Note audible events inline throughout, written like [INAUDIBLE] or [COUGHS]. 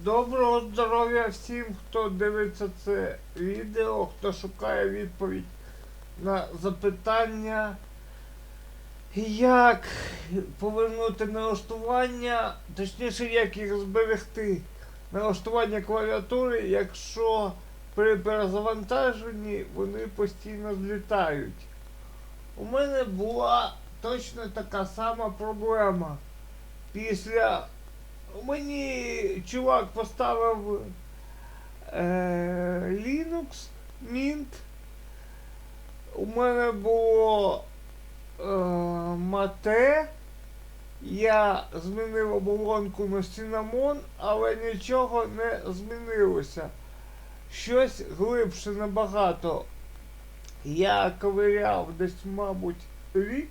Доброго здоров'я всім, хто дивиться це відео, хто шукає відповідь на запитання, як повернути налаштування, точніше, як їх зберегти налаштування клавіатури, якщо при перезавантаженні вони постійно злітають. У мене була точно така сама проблема. Після мені чувак поставив е, Linux Mint. У мене було е, Mate. Я змінив оболонку на Cinnamon, але нічого не змінилося. Щось глибше набагато. Я ковиряв десь, мабуть, рік,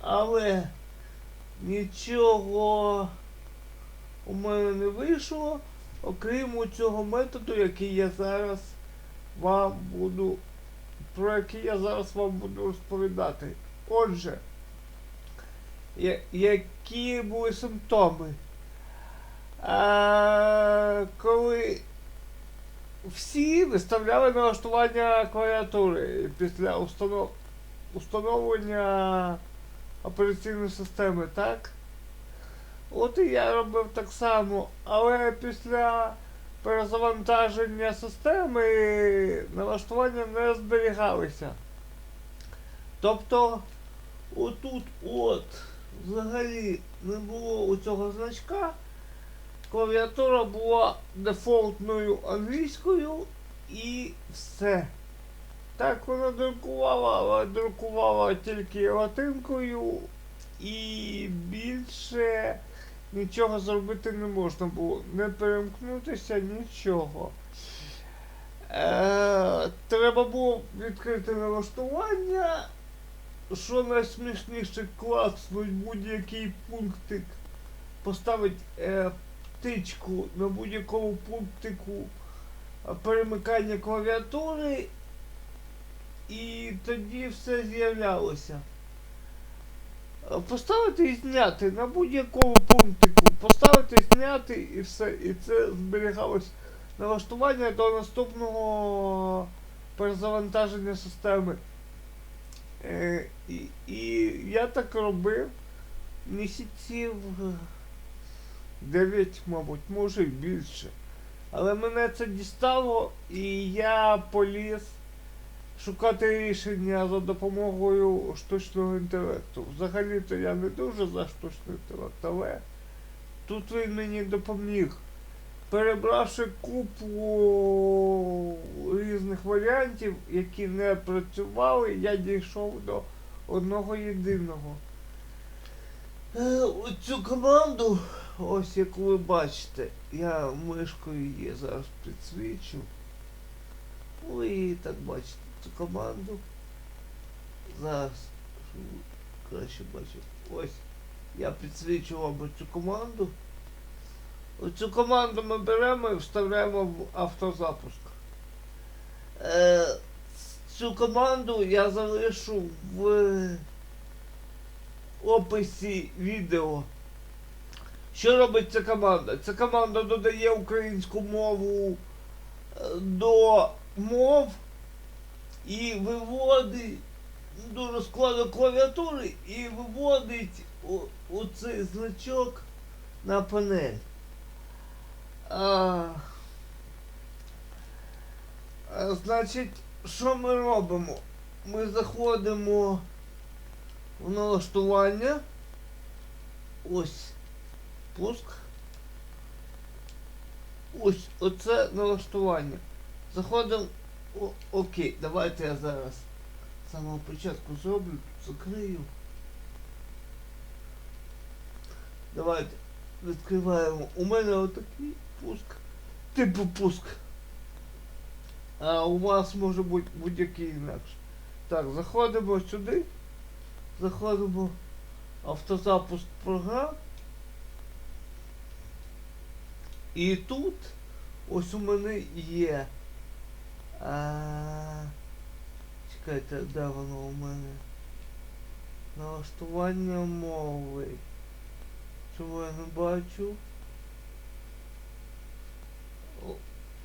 але нічого у мене не вийшло, окрім цього методу, який я зараз вам буду, про який я зараз вам буду розповідати. Отже, я- які були симптоми? А, коли всі виставляли налаштування клавіатури після установ... установлення операційної системи, так? От і я робив так само, але після перезавантаження системи налаштування не зберігалися. Тобто, отут от взагалі не було у цього значка. Клавіатура була дефолтною англійською і все. Так вона друкувала, але друкувала тільки латинкою і більше нічого зробити не можна було. Не перемкнутися нічого. Е, треба було відкрити налаштування, що найсмішніше клацнуть будь-який пунктик, поставити е, птичку на будь-якому пунктику е, перемикання клавіатури, і тоді все з'являлося. Е, Поставити і зняти на будь-якому пунктику, поставити, зняти і все. І це зберігалось налаштування до наступного перезавантаження системи. Е, і, і я так робив місяців 9, мабуть, може і більше. Але мене це дістало і я поліз шукати рішення за допомогою штучного інтелекту. Взагалі-то я не дуже за штучний інтелект, але тут він мені допоміг. Перебравши купу різних варіантів, які не працювали, я дійшов до одного єдиного. Е, Оцю команду, ось як ви бачите, я мишкою її зараз підсвічу. Ви її так бачите, цю команду. Зараз краще бачите. Ось я підсвічу вам цю команду. Оцю команду ми беремо і вставляємо в автозапуск. Е, цю команду я залишу в описі відео. Що робить ця команда? Ця команда додає українську мову е, до мов і виводить до розкладу клавіатури і виводить оцей значок на панель. А, а, значить, що ми робимо? Ми заходимо в налаштування. Ось пуск. Ось оце налаштування. Заходимо. О, окей, давайте я зараз з самого початку зроблю, закрию. Давайте відкриваємо. У мене отакий пуск. Типу пуск. А у вас може бути будь-який інакше. Так, заходимо сюди. Заходимо автозапуск програм. І тут ось у мене є. А, чекайте, де воно у мене? Налаштування мови. Чого я не бачу?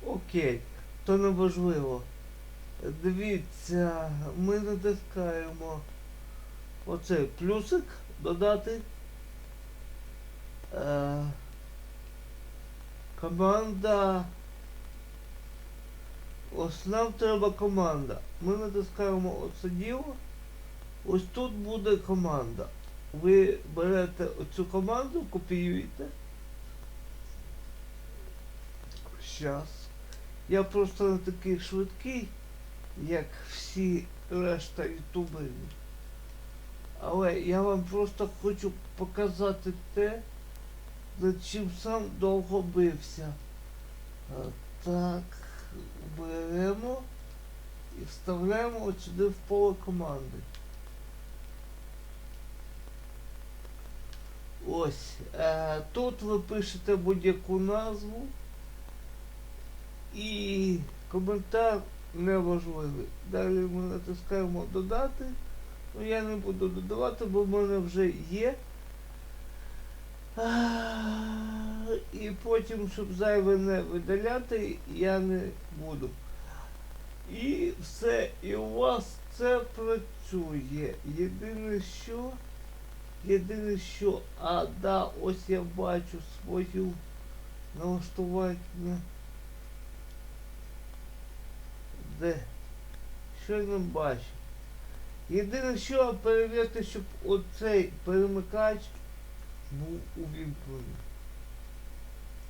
окей, то не важливо. Дивіться, ми натискаємо оцей плюсик додати. Е, команда. Ось нам треба команда. Ми натискаємо оце діло. Ось тут буде команда. Ви берете оцю команду, копіюєте. Щас. Я просто не такий швидкий, як всі решта ютуберів. Але я вам просто хочу показати те, над чим сам довго бився. Так, беремо і вставляємо от сюди в поле команди. Ось. Е, тут ви пишете будь-яку назву. І коментар неважливий. Далі ми натискаємо додати. Ну я не буду додавати, бо в мене вже є. І потім, щоб зайве не видаляти, я не буду. І все, і у вас це працює. Єдине що, єдине що, а да, ось я бачу свою налаштування. Де? Що не бачу? Єдине, що перевірте, щоб оцей перемикач був увімкнений.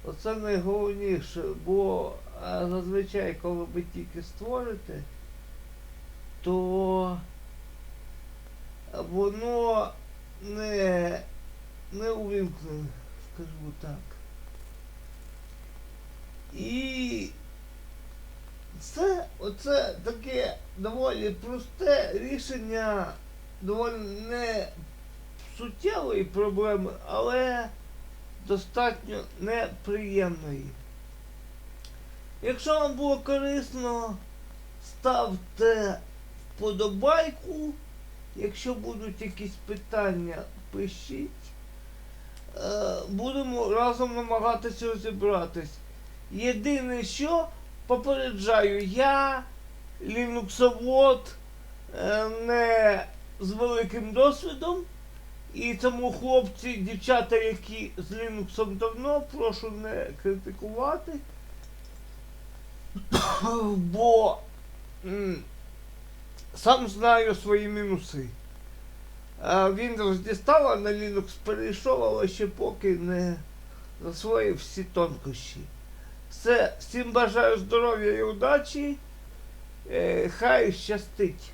Оце найголовніше, бо зазвичай, коли ви тільки створите, то воно не, не увімкнене, скажу так. І це оце таке доволі просте рішення доволі не суттєвої проблеми, але достатньо неприємної. Якщо вам було корисно, ставте вподобайку. Якщо будуть якісь питання, пишіть. Е, Будемо разом намагатися розібратись. Єдине, що попереджаю, я лінуксовод е, не з великим досвідом. І тому хлопці, дівчата, які з Linux давно, прошу не критикувати. [COUGHS] Бо м, сам знаю свої мінуси. Windows дістав, на Linux перейшов, але ще поки не засвоїв всі тонкощі. Все, всім бажаю здоров'я і удачі. Е, хай щастить.